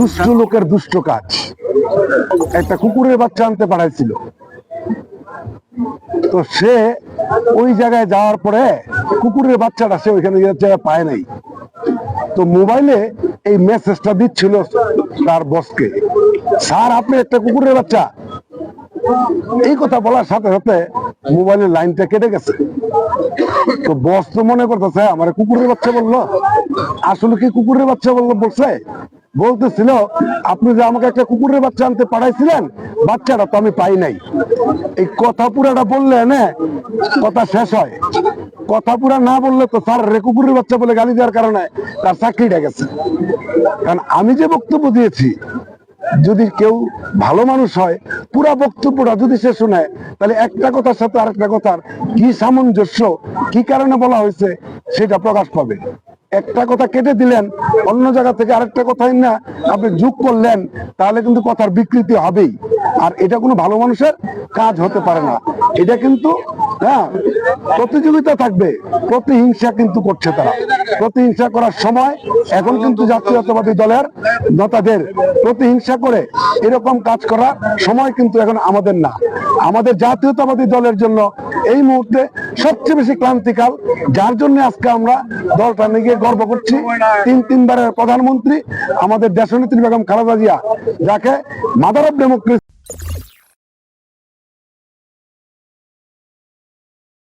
দুষ্ট লোকের দুষ্ট কাজ। একটা কুকুরের বাচ্চা আনতে পাঠাইছিল তো সে ওই জায়গায় যাওয়ার পরে কুকুরের বাচ্চাটা সে ওইখানে পায় নাই। তো মোবাইলে এই মেসেজটা দিচ্ছিল তার বসকে, স্যার, আপনি একটা কুকুরের বাচ্চা? এই কথা বলার সাথে সাথে মোবাইলের লাইনটা কেটে গেছে। তো বস তো মনে করতেছে, আমার কুকুরের বাচ্চা বলল? আসলে কি কুকুরের বাচ্চা বলল বলছে? বলতেছিল, আপনি যে আমাকে একটা কুকুরের বাচ্চা আনতে পাঠাইছিলেন, বাচ্চাটা তো আমি পাই নাই। এই কথা পুরাটা বললে, না, কথা শেষ হয়। কথা পুরা না বললে তো স্যার রে কুকুরের বাচ্চা বলে গালি দেওয়ার কারণে তার চাকরিটা গেছে। কারণ আমি যে বক্তব্য দিয়েছি, যদি কেউ ভালো মানুষ হয়, পুরা বক্তব্যটা যদি সে শুনে, তাহলে একটা কথার সাথে আরেকটা কথার কি সামঞ্জস্য, কি কারণে বলা হয়েছে, সেটা প্রকাশ পাবে। একটা কথা কেটে দিলেন, অন্য জায়গা থেকে আরেকটা কথাই না, আপনি যোগ করলেন, তাহলে কিন্তু কথার বিকৃতি হবেই। আর এটা কোনো ভালো মানুষের কাজ হতে পারে না। এটা কিন্তু হ্যাঁ প্রতিযোগিতা থাকবে। প্রতিহিংসা কিন্তু করছে তারা। প্রতিহিংসা করার সময় এখন কিন্তু জাতীয়তাবাদী দলের নেতাদের প্রতিহিংসা করে এরকম কাজ করার সময় কিন্তু এখন আমাদের না। আমাদের জাতীয়তাবাদী দলের জন্য এই মুহূর্তে সবচেয়ে বেশি ক্লান্তিকাল, যার জন্য আজকে আমরা দলটা নিয়ে গর্ব করছি। তিন, তিনবারের প্রধানমন্ত্রী আমাদের দেশনেত্রী বেগম খালেদা জিয়া, যাকে মাদার অফ ডেমোক্রেসি